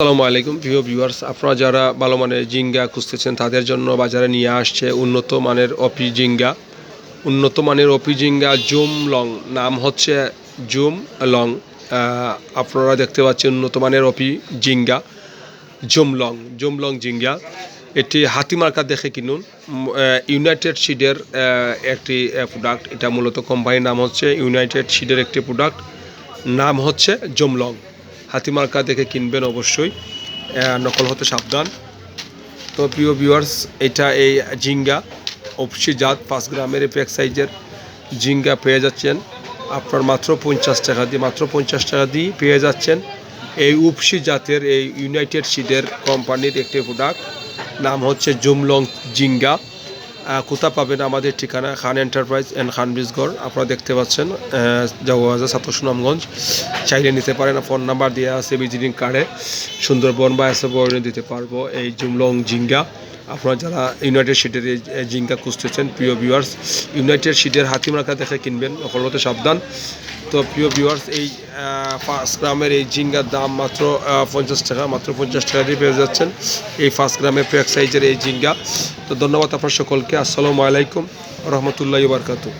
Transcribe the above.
আসসালামু আলাইকুম, প্রিয় ভিউয়ার্স। আপনারা যারা ভালো মানের জিঙ্গা খুঁজতেছেন, তাদের জন্য বাজারে নিয়ে আসছে উন্নত মানের অপি জিঙ্গা। উন্নত মানের অপি জিঙ্গা জুম লং, নাম হচ্ছে জুম লং। আপনারা দেখতে পাচ্ছেন উন্নত মানের অপি জিঙ্গা, জুম লং জুম লং জিঙ্গা। এটি হাতিমার্কা দেখে কিনুন। ইউনাইটেড সিডের একটি প্রোডাক্ট এটা মূলত কোম্পানির নাম হচ্ছে ইউনাইটেড সিডের একটি প্রোডাক্ট নাম হচ্ছে জমলং হাতিমার্কা দেখে কিনবেন অবশ্যই। নকল হতে সাবধান। তো প্রিয় ভিউয়ার্স এটা এই জিঙ্গা। অপসি জাত, পাঁচ গ্রামের প্যাক সাইজের জিঙ্গা পেয়ে যাচ্ছেন। আপনার মাত্র পঞ্চাশ টাকা দিয়ে, মাত্র পঞ্চাশ টাকা দিয়ে পেয়ে যাচ্ছেন। এই উপসি জাতের এই ইউনাইটেড সিডের কোম্পানির একটি প্রোডাক্ট নাম হচ্ছে জুমলং জিঙ্গা। কোথা পাবেন আমাদের ঠিকানা খান এন্টারপ্রাইজ অ্যান্ড খান বিজগড় আপনারা দেখতে পাচ্ছেন জাওয়াজা ছাত্র সুনামগঞ্জ চাইলে নিতে পারেন, ফোন নাম্বার দেওয়া আছে ভিজিটিং কার্ডে। সুন্দরবন বা এসে বর্ণে দিতে পারব। এই জুমলং জিঙ্গা, আপনারা যারা ইউনাইটেড সিটের জিঙ্গা খুঁজতেছেন, প্রিয় ভিউয়ার্স ইউনাইটেড সিটের হাতিমার্কা দেখে কিনবেন অকলতে সাবধান। তো প্রিয় ভিউয়ার্স এই পাঁচ গ্রামের এই জিঙ্গার দাম মাত্র পঞ্চাশ টাকা, মাত্র পঞ্চাশ টাকা দিয়ে পেয়ে যাচ্ছেন। এই পাঁচ গ্রামের প্যাক সাইজের এই জিঙ্গা। তো ধন্যবাদ আপনার সকলকে। আসসালামু আলাইকুম রহমতুল্লাহ বারকাতু